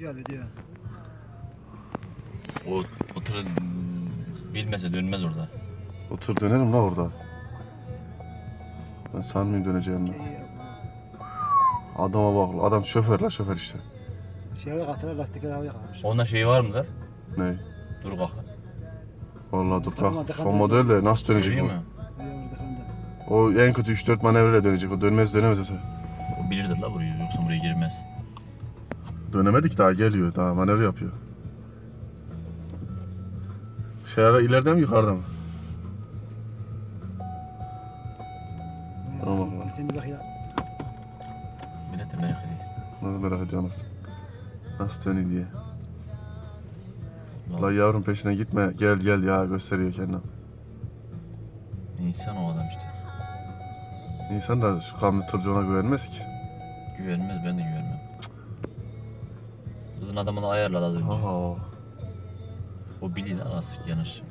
Video video. O, o tırı bilmese dönmez orada. Otur dönelim la orada. Ben sanmıyorum döneceğim ben. Adama bak. Adam şoför la şoför işte. Şey havaya kalktılar lastikler havaya kalkmış. Onda şeyi var mıdır? Ne? Dur kalk. Vallahi dur Tamam, kalk. tıkandı. Son model de nasıl dönecek Görüyor bu? mu? O en kötü 3-4 manevrayla dönecek. O dönmez dönemez mesela. O bilirdir la burayı yoksa buraya girmez. Dönemedik daha geliyor. Daha manevra yapıyor. Şeyler ileride mi yukarıda mı? Tamam. Millet de merak ediyor. Nasıl merak ediyorum nasıl? Nasıl dönüyor diye. La yavrum peşine gitme. Gel gel ya gösteriyor kendini. İnsan o adam işte. İnsan da şu kamyon turcu ona güvenmez ki. Güvenmez ben de güvenmem. Kızın adamını ayarladı az önce. Ha. O biliyor lan lastik yanış.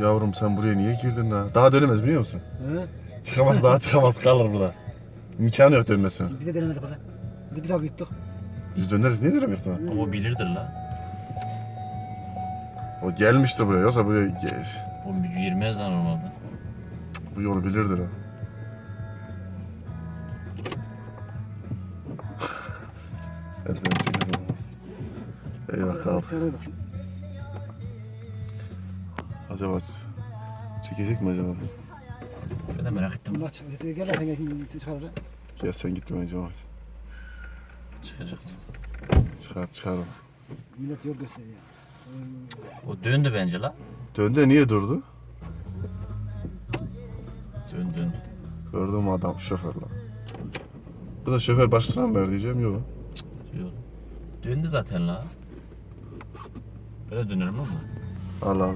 Yavrum sen buraya niye girdin daha? Daha dönemez biliyor musun? He? Çıkamaz daha çıkamaz kalır burada. İmkanı yok dönmesine. Bir de denemedi burada. Bir de bir daha büyüttük. Biz döneriz niye dönemiyoruz lan? Ama o bilirdir la. O gelmiştir buraya yoksa buraya ge- O girmez lan normalde. Bu yolu bilirdir o. Hadi ben. Eyvah kaldı. Bak. Acaba çekecek mi acaba? Ben de merak ettim. Çık. Gel gel çıkar. Ya sen gitme önce Ahmet. Çıkacak. Çıkar çıkar. Millet yol gösteriyor. O döndü bence la. Döndü de niye durdu? Döndü. Gördün mü adam şoför lan. Bu da şoför başlasana mı ver diyeceğim yok. Diyor. Döndü zaten la. Böyle dönerim bu. Allah Allah.